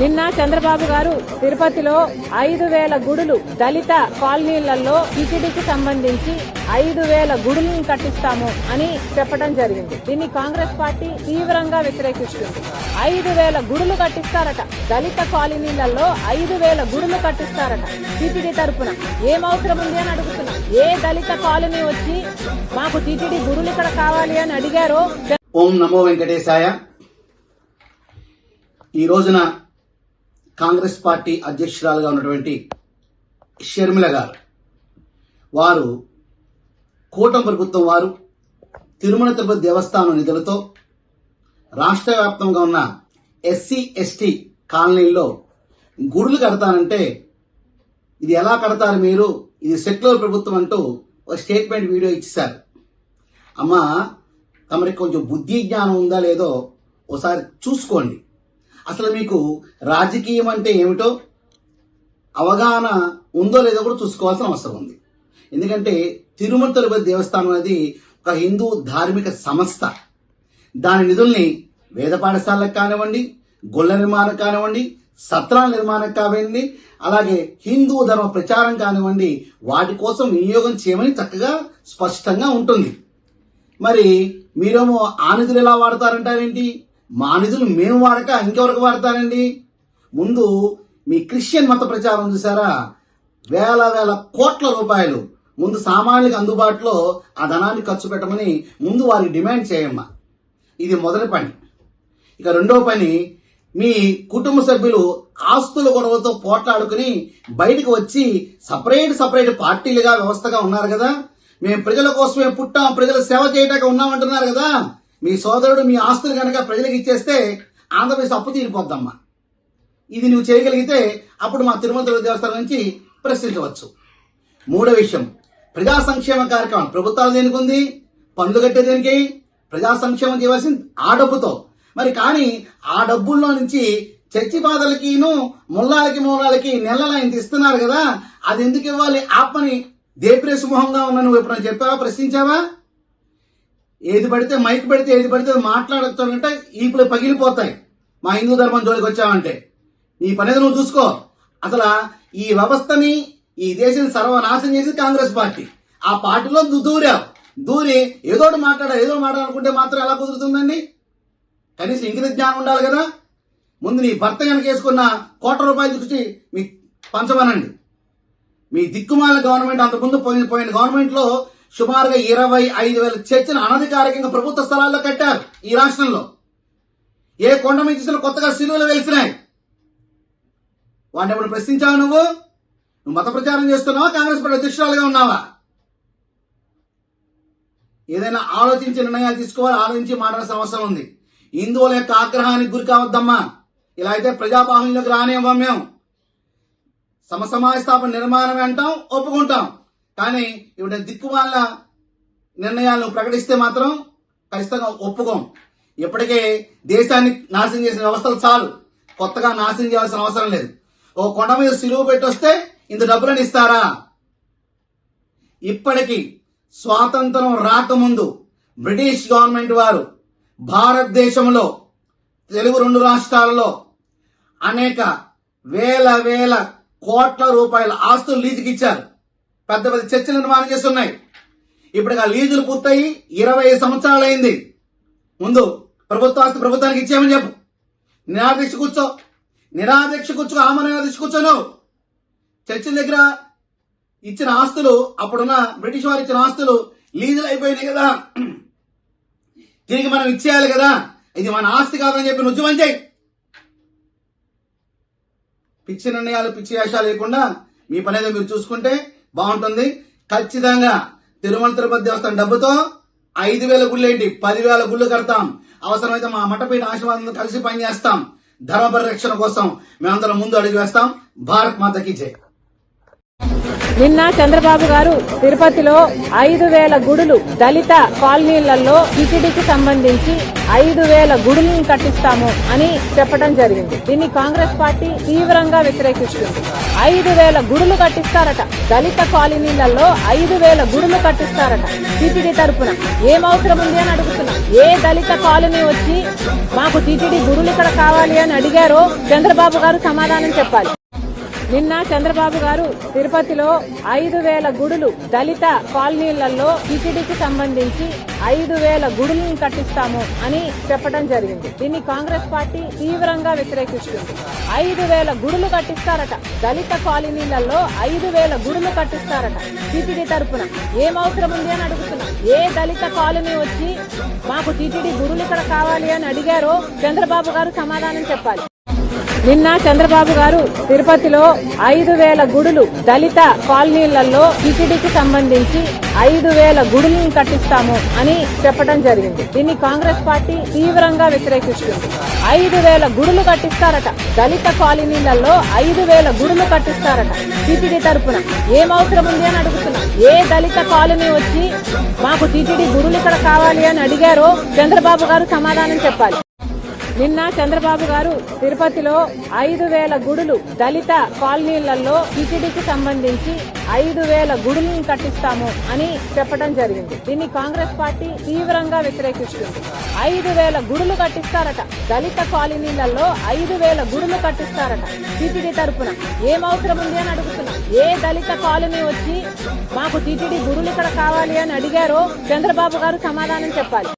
నిన్న చంద్రబాబు గారు తిరుపతిలో ఐదు వేల గుడులు దళిత కాలనీలలో టీటీడీకి సంబంధించి ఐదు వేల గుడులను కట్టిస్తాము అని చెప్పడం జరిగింది. దీన్ని కాంగ్రెస్ పార్టీ తీవ్రంగా వ్యతిరేకిస్తుంది. ఐదు వేల గుడులు కట్టిస్తారట. దళిత కాలనీలలో ఐదు వేల గుడులు కట్టిస్తారట టీటీడీ తరపున. ఏం అవసరం ఉంది అని అడుగుతున్నా. ఏ దళిత కాలనీ వచ్చి మాకు టీటీడీ గుడులు ఇక్కడ కావాలి అని అడిగారో ఓం నమో వెంకటేశాయ. ఈ రోజున కాంగ్రెస్ పార్టీ అధ్యక్షురాలుగా ఉన్నటువంటి షర్మిల గారు. వారు కూటమి ప్రభుత్వం వారు తిరుమల తిరుపతి దేవస్థానం నిధులతో రాష్ట్ర వ్యాప్తంగా ఉన్న ఎస్సీ ఎస్టీ కాలనీల్లో గుడులు కడతానంటే ఇది ఎలా కడతారు మీరు? ఇది సెక్యులర్ ప్రభుత్వం అంటూ ఒక స్టేట్మెంట్ వీడియో ఇచ్చేశారు. అమ్మా తమరికి కొంచెం బుద్ధి జ్ఞానం ఉందా లేదో ఒకసారి చూసుకోండి. అసలు మీకు రాజకీయం అంటే ఏమిటో అవగాహన ఉందో లేదో కూడా చూసుకోవాల్సిన అవసరం ఉంది. ఎందుకంటే తిరుమల తిరుపతి దేవస్థానం అనేది ఒక హిందూ ధార్మిక సంస్థ. దాని నిధుల్ని వేద పాఠశాలకు కానివ్వండి గుళ్ళ నిర్మాణం కానివ్వండి సత్రాల నిర్మాణం కానివ్వండి అలాగే హిందూ ధర్మ ప్రచారం కానివ్వండి వాటి కోసం వినియోగం చేయమని చక్కగా స్పష్టంగా ఉంటుంది. మరి మీరేమో ఆ నిధులు ఎలా వాడతారంటారేంటి? మా నిధులు మేము వాడక ఇంకెవరికి వాడతానండి ముందు మీ క్రిస్టియన్ మత ప్రచారం చూసారా? వేల వేల కోట్ల రూపాయలు ముందు సామాన్యులకు అందుబాటులో ఆ ధనాన్ని ఖర్చు పెట్టమని ముందు వారికి డిమాండ్ చేయమ్మా. ఇది మొదటి పని. ఇక రెండో పని మీ కుటుంబ సభ్యులు ఆస్తుల గొడవలతో పోట్లాడుకుని బయటకు వచ్చి సపరేట్ సపరేట్ పార్టీలుగా వ్యవస్థగా ఉన్నారు కదా? మేము ప్రజల కోసమే పుట్టాం ప్రజల సేవ చేయటాక ఉన్నామంటున్నారు కదా? మీ సోదరుడు మీ ఆస్తులు కనుక ప్రజలకు ఇచ్చేస్తే ఆంధ్రప్రదేశ్ అప్పు తీరిపోద్దమ్మా. ఇది నువ్వు చేయగలిగితే అప్పుడు మా తిరుమల తిరుపతి దేవస్థానం నుంచి ప్రశ్నించవచ్చు. మూడో విషయం. ప్రజా సంక్షేమ కార్యక్రమం ప్రభుత్వాలు దేనికి ఉంది పన్నులు కట్టే దేనికి? ప్రజా సంక్షేమం చేయవలసింది ఆ డబ్బుతో. మరి కానీ ఆ డబ్బుల్లో నుంచి చర్చి బాధలకిను ముల్లాలకి మూలాలకి నెలల ఇంత ఇస్తున్నారు కదా అది ఎందుకు ఇవ్వాలి? ఆత్మని దేప్రేసు మొహంగా ఉన్న నువ్వు ఎప్పుడైనా చెప్పావా? ప్రశ్నించావా? ఏది పడితే మైక్ పెడితే ఏది పడితే అది మాట్లాడుతానంటే ఈపులు పగిలిపోతాయి. మా హిందూ ధర్మం జోలికి వచ్చావంటే. నీ పని నువ్వు చూసుకో. అసలు ఈ వ్యవస్థని ఈ దేశం సర్వనాశనం చేసి కాంగ్రెస్ పార్టీ. ఆ పార్టీలో నువ్వు దూరావు. దూరి ఏదో ఒకటి మాట్లాడా ఏదో మాట్లాడాలనుకుంటే మాత్రం ఎలా కుదురుతుందండి? కనీసం ఇంగిత జ్ఞానం ఉండాలి కదా. ముందు నీ భర్త కనుక వేసుకున్న కోట్ల రూపాయలు చూసి మీ పంచమనండి. మీ దిక్కుమాల గవర్నమెంట్ అంతకుముందు పోయిన పోయిన గవర్నమెంట్లో సుమారుగా ఇరవై ఐదు వేల చర్చను అనధికారికంగా ప్రభుత్వ స్థలాల్లో కట్టారు ఈ రాష్ట్రంలో. ఏ కొండ మీద కొత్తగా సిలువలు వెలిసినాయి వాడిని ఎప్పుడు ప్రశ్నించావు నువ్వు? నువ్వు మత ప్రచారం చేస్తున్నావా? కాంగ్రెస్ పార్టీ అధ్యక్షురాలుగా ఉన్నావా? ఏదైనా ఆలోచించి నిర్ణయాలు తీసుకోవాలి ఆలోచించి మాట్లాడాల్సిన అవసరం ఉంది. హిందువుల యొక్క ఆగ్రహానికి గురి కావద్దమ్మా. ఇలా అయితే ప్రజాపాలనలోకి రానివ్వం మేము. సమసమాజ స్థాపన నిర్మాణం అంటాం ఒప్పుకుంటాం. కానీ ఇప్పుడు దిక్కుమాల నిర్ణయాలను ప్రకటిస్తే మాత్రం ఖచ్చితంగా ఒప్పుకోం. ఇప్పటికే దేశాన్ని నాశనం చేసిన వ్యవస్థలు చాలు. కొత్తగా నాశనం చేయాల్సిన అవసరం లేదు. ఓ కొండ మీద సిలువు పెట్టొస్తే ఇంత డబ్బులను ఇస్తారా? ఇప్పటికీ స్వాతంత్రం రాకముందు బ్రిటిష్ గవర్నమెంట్ వారు భారతదేశంలో తెలుగు రెండు రాష్ట్రాలలో అనేక వేల వేల కోట్ల రూపాయల ఆస్తులు లీజుకి ఇచ్చారు పెద్ద పెద్ద చర్చలు నిర్మాణం చేస్తున్నాయి. ఇప్పుడు ఆ లీజులు పూర్తయి ఇరవై సంవత్సరాలు అయింది. ముందు ప్రభుత్వ ఆస్తి ప్రభుత్వానికి ఇచ్చేయమని చెప్పు. నిరాదీక్ష కూర్చో. నిరాదీక్ష కూర్చో ఆమె నిరాదీక్ష కూర్చోను చర్చిల దగ్గర ఇచ్చిన ఆస్తులు అప్పుడున్న బ్రిటిష్ వారు ఇచ్చిన ఆస్తులు లీజులు అయిపోయినాయి కదా. తిరిగి మనం ఇచ్చేయాలి కదా. ఇది మన ఆస్తి కాదని చెప్పి ఉద్యమం చేయి. పిచ్చి నిర్ణయాలు పిచ్చి వేషాలు లేకుండా మీ పని ఏదో మీరు చూసుకుంటే బాగుంటుంది. ఖచ్చితంగా తిరుమల తిరుపతి దేవస్థానం డబ్బుతో ఐదు వేల గుళ్ళు ఏంటి పదివేల గుళ్ళు కడతాం. అవసరమైతే మా మఠపీఠ ఆశీర్వాదంతో కలిసి పనిచేస్తాం. ధర్మ పరిరక్షణ కోసం మేమందరం ముందు అడుగు వేస్తాం. భారత్ మాతకి జై. నిన్న చంద్రబాబు గారు తిరుపతిలో ఐదు వేల గుడులు దళిత కాలనీలలో టీటీడీకి సంబంధించి ఐదు వేల గుడులను కట్టిస్తాము అని చెప్పడం జరిగింది. దీన్ని కాంగ్రెస్ పార్టీ తీవ్రంగా వ్యతిరేకిస్తుంది. ఐదు వేల గుడులు కట్టిస్తారట. దళిత కాలనీలలో ఐదు వేల గుడులు కట్టిస్తారట టీటీడీ తరపున. ఏం అవసరం ఉంది అని అడుగుతున్నా. ఏ దళిత కాలనీ వచ్చి మాకు టీటీడీ గుడులు ఇక్కడ కావాలి అని అడిగారో చంద్రబాబు గారు సమాధానం చెప్పాలి. నిన్న చంద్రబాబు గారు తిరుపతిలో ఐదు వేల గుడులు దళిత కాలనీలలో టీటీడీకి సంబంధించి ఐదు వేల గుడులను కట్టిస్తాము అని చెప్పడం జరిగింది. దీన్ని కాంగ్రెస్ పార్టీ తీవ్రంగా వ్యతిరేకిస్తుంది. ఐదు వేల గుడులు కట్టిస్తారట. దళిత కాలనీలలో ఐదు వేల గుడులు కట్టిస్తారట టీటీడీ తరపున. ఏం అవసరం ఉంది అని అడుగుతున్నా. ఏ దళిత కాలనీ వచ్చి మాకు టీటీడీ గుడులు ఇక్కడ కావాలి అని అడిగారో చంద్రబాబు గారు సమాధానం చెప్పాలి. నిన్న చంద్రబాబు గారు తిరుపతిలో ఐదు వేల గుడులు దళిత కాలనీలలో టీటీడీకి సంబంధించి ఐదు వేల గుడులను కట్టిస్తాము అని చెప్పడం జరిగింది. దీన్ని కాంగ్రెస్ పార్టీ తీవ్రంగా వ్యతిరేకిస్తుంది. ఐదు వేల గుడులు కట్టిస్తారట. దళిత కాలనీలలో ఐదు వేల గుడులు కట్టిస్తారట టీటీడీ తరపున. ఏం అవసరం ఉంది అని అడుగుతున్నా. ఏ దళిత కాలనీ వచ్చి మాకు టీటీడీ గుడులు ఇక్కడ కావాలి అని అడిగారో చంద్రబాబు గారు సమాధానం చెప్పాలి. నిన్న చంద్రబాబు గారు తిరుపతిలో ఐదు వేల గుడులు దళిత కాలనీలలో టీటీడీకి సంబంధించి ఐదు వేల గుడులను కట్టిస్తాము అని చెప్పడం జరిగింది. దీన్ని కాంగ్రెస్ పార్టీ తీవ్రంగా వ్యతిరేకిస్తుంది. ఐదు వేల గుడులు కట్టిస్తారట. దళిత కాలనీలలో ఐదు వేల గుడులు కట్టిస్తారట టీటీడీ తరపున. ఏం అవసరం ఉంది అని అడుగుతున్నా. ఏ దళిత కాలనీ వచ్చి మాకు టీటీడీ గుడులు ఇక్కడ కావాలి అని అడిగారో చంద్రబాబు గారు సమాధానం చెప్పాలి.